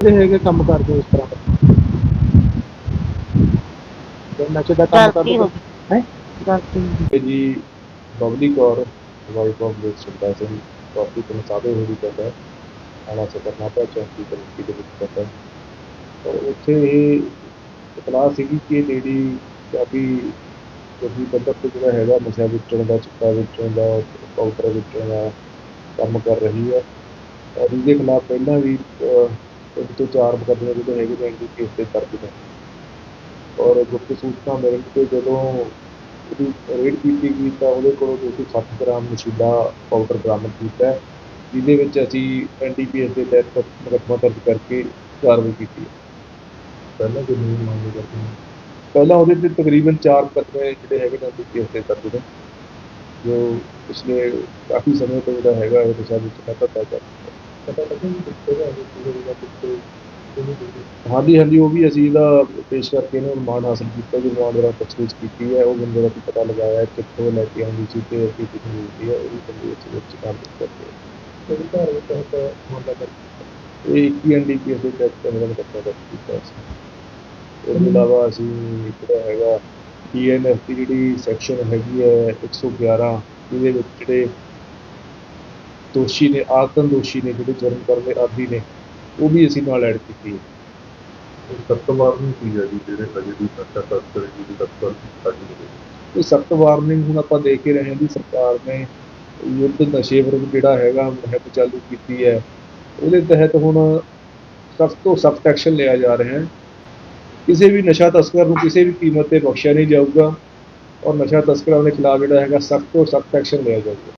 ਜਿਹੜੇ ਹੈਗੇ ਕੰਮ ਕਰਦੇ ਇਸ ਤਰ੍ਹਾਂ ਦਾ। ਤੇ ਨਸ਼ੇ ਦਾ ਕੰਮ ਗਲਤੀ ਹੋ। ਕਰਦੇ ਹੈ। ਗਲਤੀ ਇਹ ਜੀ Babli Kaur wife of late Sukhda Singh ਕਾਫੀ ਤੋਂ ਸਾਦੇ ਹੋਈ ਕਰਦਾ ਹੈ। ਆਣਾ ਸਕਰਨਾਟਾ ਚੌਂਕੀ ਕਮੇਟੀ ਦੇ ਵਿੱਚ ਕਰਦਾ ਹੈ। ਔਰ ਉੱਥੇ ਇਹ ਇਤਲਾਹ ਸੀਗੀ ਕਿ ਇਹ ਲੇਡੀ ਕਾਫੀ ਕਾਫੀ ਪੱਧਰ ਤੇ ਜਿਹੜਾ ਹੈਗਾ ਨਸ਼ਾ ਵੇਚਣ ਦਾ ਚਿੱਟਾ ਵੇਚਣ ਦਾ ਪਾਊਡਰ ਵੇਚਣ ਦਾ ਕੰਮ ਕਰ ਰਹੀ ਹੈ। ਔਰ ਇਹਦੇ ਖਿਲਾਫ ਪਹਿਲਾਂ ਵੀ ਅਹ, ਤਿੰਨ ਤੋਂ ਚਾਰ ਮੁਕੱਦਮੇ ਜਿਹੜੇ ਹੈਗੇ ਨੇ ਐਨਡੀ ਕੇਸ ਤੇ ਦਰਜ ਨੇ। ਔਰ ਗੁਪਤ ਸੂਚਨਾ ਮਿਲਣ ਤੇ ਜਦੋਂ ਉਹਦੀ ਰੇਡ ਕੀਤੀ ਗਈ ਤਾਂ ਉਹਦੇ ਕੋਲੋਂ 260 ਗ੍ਰਾਮ ਨਸ਼ੀਲਾ ਪਾਊਡਰ ਬਰਾਮਦ ਕੀਤਾ ਜਿਹਦੇ ਵਿੱਚ ਅਸੀਂ ਐਨਡੀਪੀਐਸ ਦੇ ਤਹਿਤ ਮੁਕੱਦਮਾ ਦਰਜ ਕਰਕੇ ਕਾਰਵਾਈ ਕੀਤੀ ਹੈ। ਪਹਿਲਾਂ ਕੋਈ ਨਹੀਂ ਮਾਮਲੇ ਕਰਦੇ ਪਹਿਲਾਂ ਉਹਦੇ ਤੇ ਤਕਰੀਬਨ 4 ਮੁਕੱਦਮੇ ਜਿਹੜੇ ਹੈਗੇ ਨੇ ਐਨਡੀਪੀਐਸ ਦੇ ਦਰਜ ਨੇ। ਜੋ ਪਿਛਲੇ ਕਾਫੀ ਸਮੇਂ ਤੋਂ ਜਿਹੜਾ ਹੈਗਾ ਇਹ ਨਸ਼ਾ ਵਿੱਚ ਪਤਾ ਚੱਲ ਰਿਹਾ ਕਿ ਦਾ ਹਾਂਜੀ ਹਾਂਜੀ ਉਹ ਵੀ ਅਸੀਂ ਇਹਦਾ ਪੇਸ਼ ਕਰਕੇ ਇਹਨੂੰ ਰਿਮਾਂਡ ਹਾਸਲ ਕੀਤਾ ਜੀ ਰਿਮਾਂਡ ਦੌਰਾਨ ਪੁੱਛਗਿੱਛ ਕੀਤੀ ਹੈ ਉਹ ਬੰਦੇ ਦਾ ਵੀ ਪਤਾ ਲਗਾਇਆ ਕਿੱਥੋਂ ਲੈ ਕੇ ਆਉਂਦੀ ਸੀ ਤੇ ਅੱਗੇ ਕਿੱਥੇ ਮਿਲਦੀ ਹੈ ਉਹ ਵੀ ਬੰਦੇ ਵਿੱਚ ਵਿੱਚ ਮਾਮਲਾ ਦਰਜ ਇਹ 21 ਐਨਡੀਪੀਐਸ ਦੇ ਤਹਿਤ ਕਮਰਾ ਦਾ ਪੱਤਾ ਦਰਜ ਕੀਤਾ ਸੀ। ਇਸ ਤੋਂ ਇਲਾਵਾ ਅਸੀਂ ਜਿਹੜਾ ਹੈਗਾ ਡੀਐਨਐਫ ਦੀ ਜਿਹੜੀ ਸੈਕਸ਼ਨ ਹੈਗੀ ਹੈ 111 ਇਹਦੇ ਵਿੱਚ ਜਿਹੜੇ ਦੋਸ਼ੀ ਨੇ ਆਤਮ ਦੋਸ਼ੀ ਨੇ ਜਿਹੜੇ ਜੁਰਮ ਕਰਨ ਦੇ ਆਦੀ ਨੇ ਉਹ ਵੀ ਅਸੀਂ ਨਾਲ ਐਡ ਕੀਤੀ ਹੈ। ਸਖਤ ਵਾਰਨਿੰਗ ਕੀ ਹੈ ਜੀ ਜਿਹੜੇ ਅਜੇ ਵੀ ਨਸ਼ਾ ਤਸਕਰ ਜੀ ਦੀ ਤਸਕਰ ਸਾਡੀ ਨਹੀਂ ਇਹ ਸਖਤ ਵਾਰਨਿੰਗ ਹੁਣ ਆਪਾਂ ਦੇਖ ਹੀ ਰਹੇ ਹਾਂ ਵੀ ਸਰਕਾਰ ਨੇ ਯੁੱਧ ਨਸ਼ੇ ਵਿਰੁੱਧ ਜਿਹੜਾ ਹੈਗਾ ਮੁਹਿੰਮ ਚਾਲੂ ਕੀਤੀ ਹੈ ਉਹਦੇ ਤਹਿਤ ਹੁਣ ਸਖਤ ਤੋਂ ਸਖਤ ਐਕਸ਼ਨ ਲਿਆ ਜਾ ਰਿਹਾ ਹੈ। ਕਿਸੇ ਵੀ ਨਸ਼ਾ ਤਸਕਰ ਨੂੰ ਕਿਸੇ ਵੀ ਕੀਮਤ ਤੇ ਬਖਸ਼ਿਆ ਨਹੀਂ ਜਾਊਗਾ ਔਰ ਨਸ਼ਾ ਤਸਕਰਾਂ ਦੇ ਖਿਲਾਫ ਜਿਹੜਾ ਹੈਗਾ ਸਖਤ ਤੋਂ ਸਖਤ ਐਕਸ਼ਨ ਲਿਆ ਜਾਊਗਾ।